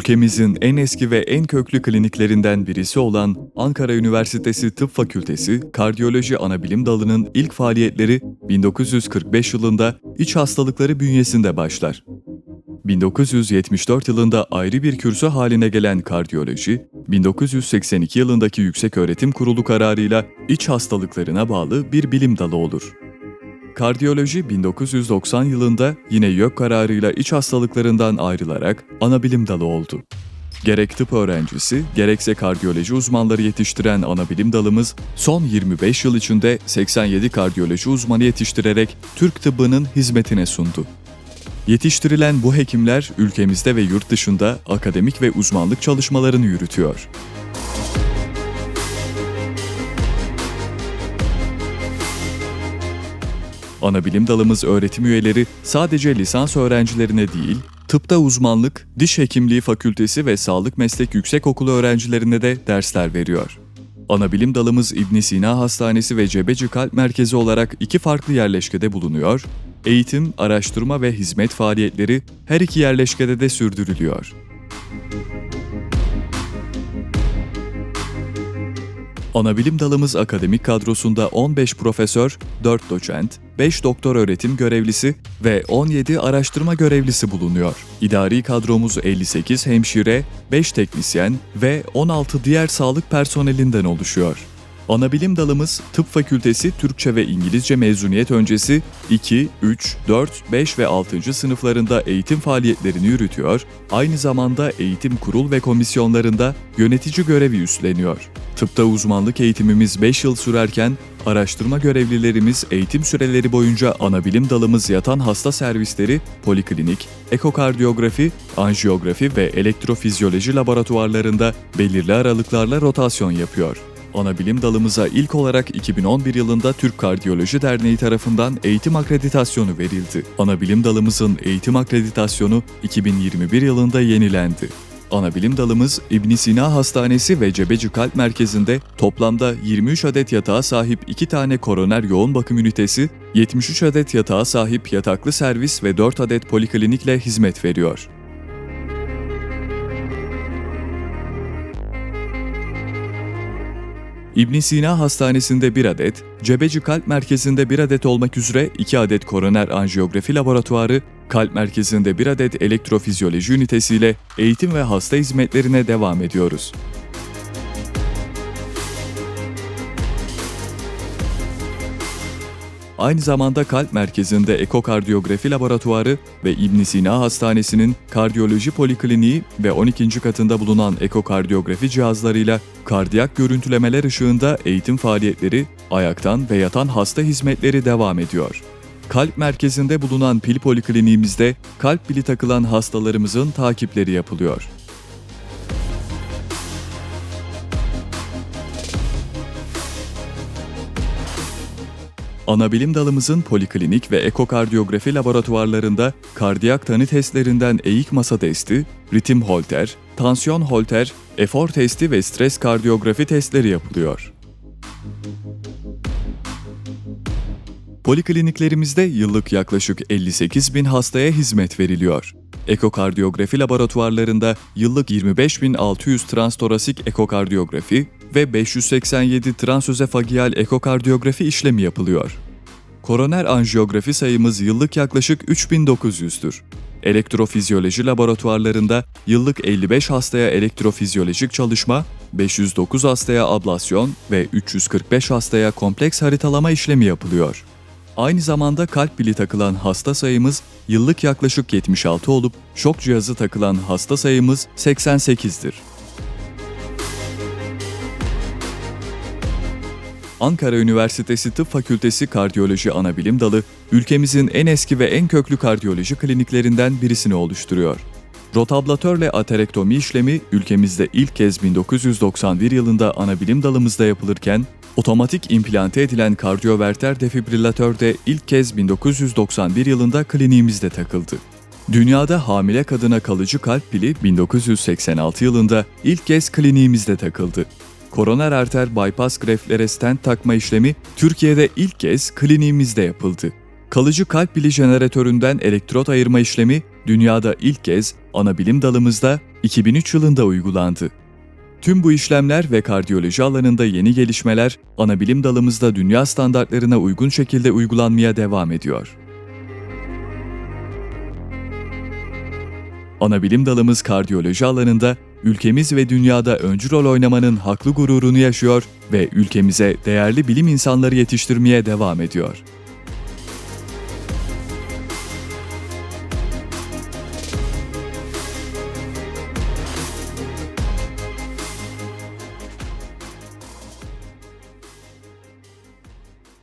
ülkemizin en eski ve en köklü kliniklerinden birisi olan Ankara Üniversitesi Tıp Fakültesi Kardiyoloji Anabilim Dalı'nın ilk faaliyetleri 1945 yılında iç hastalıkları bünyesinde başlar. 1974 yılında ayrı bir kürsü haline gelen kardiyoloji, 1982 yılındaki Yükseköğretim Kurulu kararıyla iç hastalıklarına bağlı bir bilim dalı olur. Kardiyoloji 1990 yılında yine YÖK kararıyla iç hastalıklarından ayrılarak ana bilim dalı oldu. Gerek tıp öğrencisi, gerekse kardiyoloji uzmanları yetiştiren ana bilim dalımız son 25 yıl içinde 87 kardiyoloji uzmanı yetiştirerek Türk tıbbının hizmetine sundu. Yetiştirilen bu hekimler ülkemizde ve yurt dışında akademik ve uzmanlık çalışmalarını yürütüyor. Anabilim dalımız öğretim üyeleri sadece lisans öğrencilerine değil, tıpta uzmanlık, diş hekimliği fakültesi ve sağlık meslek yüksekokulu öğrencilerine de dersler veriyor. Anabilim dalımız İbn Sina Hastanesi ve Cebeci Kalp Merkezi olarak iki farklı yerleşkede bulunuyor. Eğitim, araştırma ve hizmet faaliyetleri her iki yerleşkede de sürdürülüyor. Anabilim dalımız akademik kadrosunda 15 profesör, 4 doçent, 5 doktor öğretim görevlisi ve 17 araştırma görevlisi bulunuyor. İdari kadromuz 58 hemşire, 5 teknisyen ve 16 diğer sağlık personelinden oluşuyor. Anabilim dalımız Tıp Fakültesi Türkçe ve İngilizce mezuniyet öncesi 2, 3, 4, 5 ve 6. sınıflarında eğitim faaliyetlerini yürütüyor, aynı zamanda eğitim kurul ve komisyonlarında yönetici görevi üstleniyor. Tıpta uzmanlık eğitimimiz 5 yıl sürerken, araştırma görevlilerimiz eğitim süreleri boyunca anabilim dalımız yatan hasta servisleri, poliklinik, ekokardiyografi, anjiyografi ve elektrofizyoloji laboratuvarlarında belirli aralıklarla rotasyon yapıyor. Anabilim dalımıza ilk olarak 2011 yılında Türk Kardiyoloji Derneği tarafından eğitim akreditasyonu verildi. Anabilim dalımızın eğitim akreditasyonu 2021 yılında yenilendi. Anabilim dalımız İbn Sina Hastanesi ve Cebeci Kalp Merkezi'nde toplamda 23 adet yatağa sahip 2 tane koroner yoğun bakım ünitesi, 73 adet yatağa sahip yataklı servis ve 4 adet poliklinikle hizmet veriyor. İbn Sina Hastanesi'nde 1 adet, Cebeci Kalp Merkezi'nde 1 adet olmak üzere 2 adet koroner anjiyografi laboratuvarı, kalp merkezinde 1 adet elektrofizyoloji ünitesiyle eğitim ve hasta hizmetlerine devam ediyoruz. Aynı zamanda kalp merkezinde ekokardiyografi laboratuvarı ve İbn Sina Hastanesi'nin kardiyoloji polikliniği ve 12. katında bulunan ekokardiyografi cihazlarıyla kardiyak görüntülemeler ışığında eğitim faaliyetleri, ayaktan ve yatan hasta hizmetleri devam ediyor. Kalp merkezinde bulunan pil polikliniğimizde kalp pili takılan hastalarımızın takipleri yapılıyor. Anabilim dalımızın poliklinik ve ekokardiyografi laboratuvarlarında kardiyak tanı testlerinden eğik masa testi, ritim holter, tansiyon holter, efor testi ve stres kardiyografi testleri yapılıyor. Polikliniklerimizde yıllık yaklaşık 58 bin hastaya hizmet veriliyor. Ekokardiyografi laboratuvarlarında yıllık 25.600 transtorasik ekokardiyografi ve 587 transözefagial ekokardiyografi işlemi yapılıyor. Koroner anjiyografi sayımız yıllık yaklaşık 3900'dür. Elektrofizyoloji laboratuvarlarında yıllık 55 hastaya elektrofizyolojik çalışma, 509 hastaya ablasyon ve 345 hastaya kompleks haritalama işlemi yapılıyor. Aynı zamanda kalp pili takılan hasta sayımız yıllık yaklaşık 76 olup şok cihazı takılan hasta sayımız 88'dir. Ankara Üniversitesi Tıp Fakültesi Kardiyoloji Anabilim Dalı, ülkemizin en eski ve en köklü kardiyoloji kliniklerinden birisini oluşturuyor. Rotablatörle aterektomi işlemi ülkemizde ilk kez 1991 yılında anabilim dalımızda yapılırken, otomatik implante edilen kardiyoverter defibrilatör de ilk kez 1991 yılında kliniğimizde takıldı. Dünyada hamile kadına kalıcı kalp pili 1986 yılında ilk kez kliniğimizde takıldı. Koroner arter bypass greftlere stent takma işlemi Türkiye'de ilk kez kliniğimizde yapıldı. Kalıcı kalp pili jeneratöründen elektrot ayırma işlemi dünyada ilk kez ana bilim dalımızda 2003 yılında uygulandı. Tüm bu işlemler ve kardiyoloji alanında yeni gelişmeler anabilim dalımızda dünya standartlarına uygun şekilde uygulanmaya devam ediyor. Anabilim dalımız kardiyoloji alanında ülkemiz ve dünyada öncü rol oynamanın haklı gururunu yaşıyor ve ülkemize değerli bilim insanları yetiştirmeye devam ediyor.